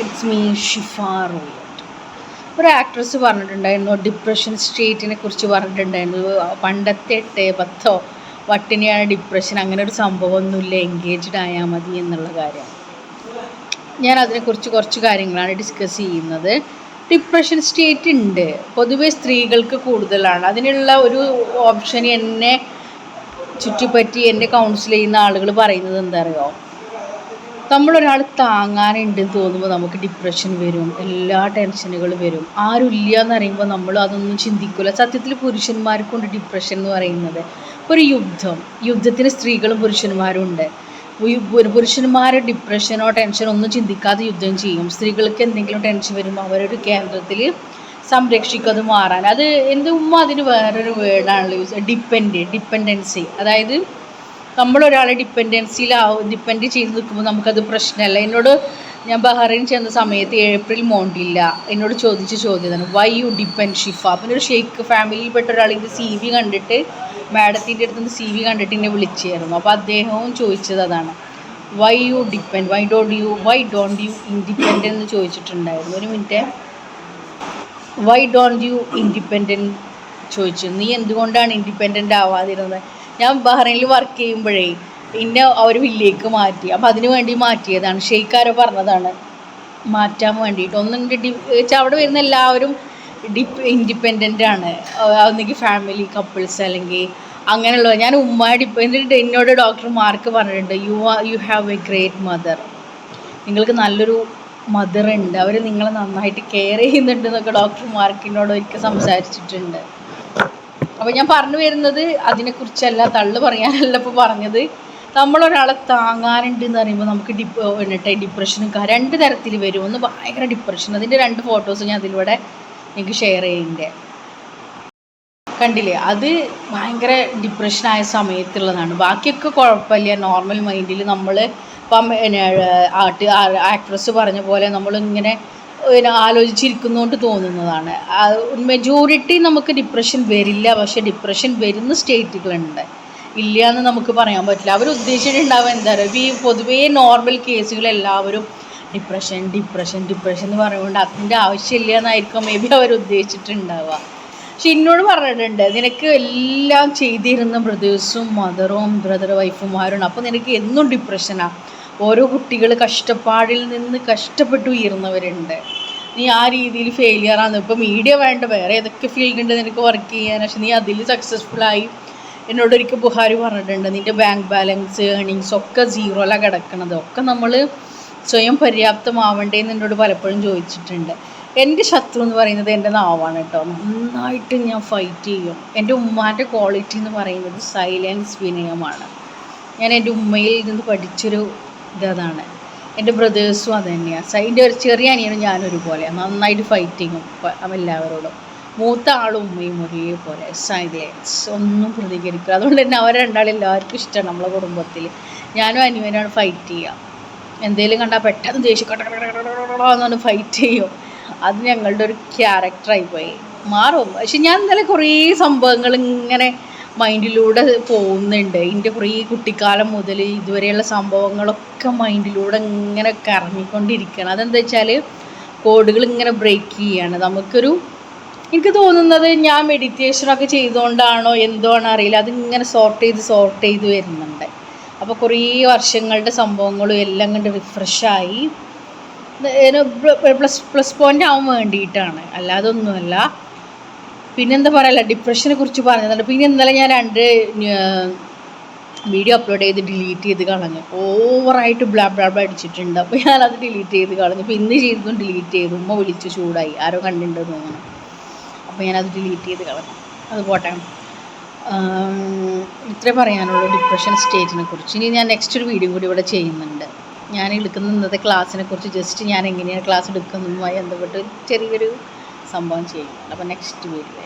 It's me ഷിഫ റോയറ്റ് ഒരു actress പറഞ്ഞിട്ടുണ്ടായിരുന്നു depression സ്റ്റേറ്റിനെ കുറിച്ച് പറഞ്ഞിട്ടുണ്ടായിരുന്നു. പണ്ടത്തെ എട്ട് പത്തോ വട്ടിനെയാണ് ഡിപ്രഷൻ അങ്ങനെ ഒരു സംഭവമൊന്നുമില്ല. എൻഗേജ്ഡ് ആയാൽ മതി എന്നുള്ള കാര്യം. ഞാൻ അതിനെക്കുറിച്ച് കുറച്ച് കാര്യങ്ങളാണ് ഡിസ്കസ് ചെയ്യുന്നത്. ഡിപ്രഷൻ സ്റ്റേറ്റ് ഉണ്ട്. പൊതുവേ സ്ത്രീകൾക്ക് കൂടുതലാണ്. അതിനുള്ള ഒരു ഓപ്ഷൻ എന്നെ ചുറ്റിപ്പറ്റി എന്നെ കൗൺസിൽ ചെയ്യുന്ന ആളുകൾ പറയുന്നത് എന്താ അറിയോ? നമ്മളൊരാൾ താങ്ങാനുണ്ട് എന്ന് തോന്നുമ്പോൾ നമുക്ക് ഡിപ്രഷൻ വരും എല്ലാ ടെൻഷനുകളും വരും. ആരും ഇല്ല എന്ന് പറയുമ്പോൾ നമ്മൾ അതൊന്നും ചിന്തിക്കില്ല സത്യത്തിൽ പുരുഷന്മാർക്കുണ്ട് ഡിപ്രഷൻ എന്ന് പറയുന്നത്. ഒരു യുദ്ധം യുദ്ധത്തിന് സ്ത്രീകളും പുരുഷന്മാരും ഉണ്ട് പുരുഷന്മാർ ഡിപ്രഷനോ ടെൻഷനോ ഒന്നും ചിന്തിക്കാതെ യുദ്ധം ചെയ്യും. സ്ത്രീകൾക്ക് എന്തെങ്കിലും ടെൻഷൻ വരുമ്പോൾ അവരൊരു കേന്ദ്രത്തിൽ സംരക്ഷിക്കും അത് മാറാൻ. അത് എന്റെ ഉമ്മ അതിന് വേറൊരു വേർഡാണല്ലോ യൂസ് ഡിപ്പെൻഡ് ഡിപ്പെൻഡൻസി അതായത് നമ്മളൊരാളെ ഡിപ്പെൻഡൻസിയിലാവും ഡിപ്പെൻഡ് ചെയ്ത് നിൽക്കുമ്പോൾ നമുക്കത് പ്രശ്നമല്ല. എന്നോട് ഞാൻ ബഹ്റൈൻ ചെന്ന സമയത്ത് ഏപ്രിൽ മോണ്ടില്ല. എന്നോട് ചോദിച്ച ചോദ്യമാണ് വൈ യു ഡിപ്പെൻഡ് ഷിഫ? പിന്നെ ഒരു ഷെയ്ക്ക് ഫാമിലിയിൽപ്പെട്ട ഒരാളിന്റെ സി വി കണ്ടിട്ട് മാഡത്തിന്റെ അടുത്ത് നിന്ന് സി വി കണ്ടിട്ട് എന്നെ വിളിച്ചായിരുന്നു. അപ്പോൾ അദ്ദേഹവും ചോദിച്ചത് അതാണ് why you depend why don't you why don't you independent എന്ന് ചോദിച്ചിട്ടുണ്ടായിരുന്നു. ഒരു minute. Why don't you independent ചോദിച്ചു. നീ എന്തുകൊണ്ടാണ് ഇൻഡിപെൻഡന്റ് ആവാതിരുന്നത്? ഞാൻ ബഹ്റൈനിൽ വർക്ക് ചെയ്യുമ്പോഴേ പിന്നെ അവർ വില്ലേക്ക് മാറ്റി. അപ്പം അതിനു വേണ്ടി മാറ്റിയതാണ്. ഷെയ്ക്കാരോ പറഞ്ഞതാണ്. മാറ്റാൻ വേണ്ടിയിട്ട്. ഒന്നും ഡി അവിടെ വരുന്ന എല്ലാവരും ഡിപ് ഇൻഡിപെൻഡന്റ് ആണ്. ഒന്നെങ്കിൽ ഫാമിലി കപ്പിൾസ് അല്ലെങ്കിൽ അങ്ങനെയുള്ള ഞാൻ ഉമ്മ ഡിപ്പെൻഡന്റ് എന്നോട് ഡോക്ടർ മാർക്ക് പറഞ്ഞിട്ടുണ്ട്. You are you have a great mother നിങ്ങൾക്ക് നല്ലൊരു മദർ ഉണ്ട്. അവർ നിങ്ങളെ നന്നായിട്ട് കെയർ ചെയ്യുന്നുണ്ട് എന്നൊക്കെ ഡോക്ടർ മാർക്കിനോട് ഒരിക്കൽ സംസാരിച്ചിട്ടുണ്ട്. അപ്പോൾ ഞാൻ പറഞ്ഞു വരുന്നത് അതിനെക്കുറിച്ചല്ല തള്ളു പറയാനല്ല ഇപ്പോൾ പറഞ്ഞത്. നമ്മളൊരാളെ താങ്ങാനുണ്ട് എന്ന് പറയുമ്പോൾ നമുക്ക് ഡിപ്പ് എന്നിട്ട് ഡിപ്രഷനും രണ്ട് തരത്തിൽ വരും. ഒന്ന് ഭയങ്കര ഡിപ്രഷൻ അതിന്റെ രണ്ട് ഫോട്ടോസ് ഞാൻ അതിലൂടെ നിങ്ങൾക്ക് ഷെയർ ചെയ്യുന്നുണ്ട് കണ്ടില്ലേ? അത് ഭയങ്കര ഡിപ്രഷനായ സമയത്തുള്ളതാണ്. ബാക്കിയൊക്കെ കുഴപ്പമില്ല. നോർമൽ മൈൻഡിൽ നമ്മൾ ഇപ്പം ആർട്ട് ആക്ട്രസ് പറഞ്ഞ പോലെ നമ്മളിങ്ങനെ പിന്നെ ആലോചിച്ചിരിക്കുന്നതുകൊണ്ട് തോന്നുന്നതാണ്. മെജോറിറ്റി നമുക്ക് ഡിപ്രഷൻ വരില്ല. പക്ഷേ ഡിപ്രഷൻ വരുന്ന സ്റ്റേറ്റുകളുണ്ട് ഇല്ല എന്ന് നമുക്ക് പറയാൻ പറ്റില്ല. അവർ ഉദ്ദേശിച്ചിട്ടുണ്ടാവുക എന്താ പറയുക ഈ പൊതുവേ നോർമൽ കേസുകൾ എല്ലാവരും ഡിപ്രഷൻ ഡിപ്രഷൻ ഡിപ്രഷൻ എന്ന് പറയുന്നത് അതിന്റെ ആവശ്യമില്ല എന്നായിരിക്കും മേ ബി അവർ ഉദ്ദേശിച്ചിട്ടുണ്ടാവുക പക്ഷെ എന്നോട് പറഞ്ഞിട്ടുണ്ട് നിനക്ക് എല്ലാം ചെയ്തിരുന്ന ബ്രദേഴ്സും മദറും ബ്രദർ വൈഫുമാരും അപ്പോൾ നിനക്ക് എന്നും ഡിപ്രഷനാണ് ഓരോ കുട്ടികൾ കഷ്ടപ്പാടിൽ നിന്ന് കഷ്ടപ്പെട്ട് ഉയർന്നവരുണ്ട്. നീ ആ രീതിയിൽ ഫെയിലിയർ ആണ്. ഇപ്പോൾ മീഡിയ വേണ്ട വേറെ ഏതൊക്കെ ഫീൽഡ് ഉണ്ട് നിനക്ക് വർക്ക് ചെയ്യാൻ? പക്ഷെ നീ അതിൽ സക്സസ്ഫുള്ളായി എന്നോട് ഒരിക്കൽ ബുഹാരി പറഞ്ഞിട്ടുണ്ട് നിന്റെ ബാങ്ക് ബാലൻസ് ഏണിങ്സ് ഒക്കെ സീറോയിലാണ് കിടക്കണത്. ഒക്കെ നമ്മൾ സ്വയം പര്യാപ്തമാവണ്ടേ എന്ന് എന്നോട് പലപ്പോഴും ചോദിച്ചിട്ടുണ്ട്. എന്റെ ശത്രു എന്ന് പറയുന്നത് എന്റെ നാവാണ് കേട്ടോ. നന്നായിട്ട് ഞാൻ ഫൈറ്റ് ചെയ്യും. എന്റെ ഉമ്മാന്റെ ക്വാളിറ്റി എന്ന് പറയുന്നത് സൈലൻസ് വിനയമാണ്. ഞാൻ എന്റെ ഉമ്മയിൽ നിന്ന് പഠിച്ചൊരു ഇതതാണ്. എന്റെ ബ്രദേഴ്സും അത് തന്നെയാണ് എന്റെ ഒരു ചെറിയ അനിയനും ഞാനൊരുപോലെ. നന്നായിട്ട് ഫൈറ്റിങ്ങും എല്ലാവരോടും. മൂത്ത ആളും ഉമ്മയും ഒരേപോലെ. സൈലൻസ് ഒന്നും പ്രതികരിക്കുക അതുകൊണ്ട് തന്നെ അവർ രണ്ടാളും എല്ലാവർക്കും ഇഷ്ടമാണ് നമ്മളെ കുടുംബത്തിൽ ഞാനും അനിയനാണ് ഫൈറ്റ് ചെയ്യുക എന്തെങ്കിലും കണ്ടാൽ പെട്ടെന്ന് ദേഷ്യം ഫൈറ്റ് ചെയ്യും. അത് ഞങ്ങളുടെ ഒരു ക്യാരക്ടറായി പോയി. മാറും. പക്ഷെ ഞാൻ ഇന്നലെ കുറേ സംഭവങ്ങൾ ഇങ്ങനെ മൈൻഡിലൂടെ പോകുന്നുണ്ട്. എന്റെ കുറേ കുട്ടിക്കാലം മുതൽ ഇതുവരെയുള്ള സംഭവങ്ങളൊക്കെ മൈൻഡിലൂടെ ഇങ്ങനെ കറങ്ങിക്കൊണ്ടിരിക്കുകയാണ്. അതെന്താ വെച്ചാൽ കോഡുകൾ ഇങ്ങനെ ബ്രേക്ക് ചെയ്യാണ് നമുക്കൊരു എനിക്ക് തോന്നുന്നത് ഞാൻ മെഡിറ്റേഷനൊക്കെ ചെയ്തുകൊണ്ടാണോ എന്തോ ആണ് അറിയില്ല. അതിങ്ങനെ സോർട്ട് ചെയ്ത് സോർട്ട് ചെയ്ത് വരുന്നുണ്ട്. അപ്പോൾ കുറേ വർഷങ്ങളുടെ സംഭവങ്ങളും എല്ലാം കണ്ട് റിഫ്രഷായി പ്ലസ് പ്ലസ് പോയിന്റ് ആവാൻ വേണ്ടിയിട്ടാണ്. അല്ലാതെ ഒന്നുമല്ല. പിന്നെന്താ പറയല്ല ഡിപ്രഷനെ കുറിച്ച് പറഞ്ഞിട്ടുണ്ട്. പിന്നെ ഇന്നലെ ഞാൻ രണ്ട് വീഡിയോ അപ്ലോഡ് ചെയ്ത് ഡിലീറ്റ് ചെയ്ത് കളഞ്ഞു. ഓവറായിട്ട് ബ്ലാ ബ്ലാ ബ്ലാ അടിച്ചിട്ടുണ്ട്. അപ്പോൾ അത് ഡിലീറ്റ് ചെയ്ത് കളഞ്ഞു. അപ്പോൾ ഇന്ന് ചെയ്തതും ഡിലീറ്റ് ചെയ്തു. ഉമ്മ വിളിച്ച് ചൂടായി. ആരോ കണ്ടിട്ടുണ്ടെന്ന് തോന്നുന്നു. അപ്പോൾ അത് ഡിലീറ്റ് ചെയ്ത് കളഞ്ഞു. അത് പോട്ടെ. ഇത്രേ പറയാനുള്ളൂ ഡിപ്രഷൻ സ്റ്റേറ്റിനെ കുറിച്ച്. ഇനി ഞാൻ നെക്സ്റ്റ് ഒരു വീഡിയോ കൂടി ഇവിടെ ചെയ്യുന്നുണ്ട്. ഞാൻ എടുക്കുന്ന ഇന്നത്തെ ക്ലാസ്സിനെ കുറിച്ച് ജസ്റ്റ് ഞാൻ എങ്ങനെയാണ് ക്ലാസ് എടുക്കുന്നതുമായി ബന്ധപ്പെട്ട് ചെറിയൊരു സംഭവം ചെയ്യുന്നുണ്ട് അപ്പോൾ നെക്സ്റ്റ് വീഡിയോ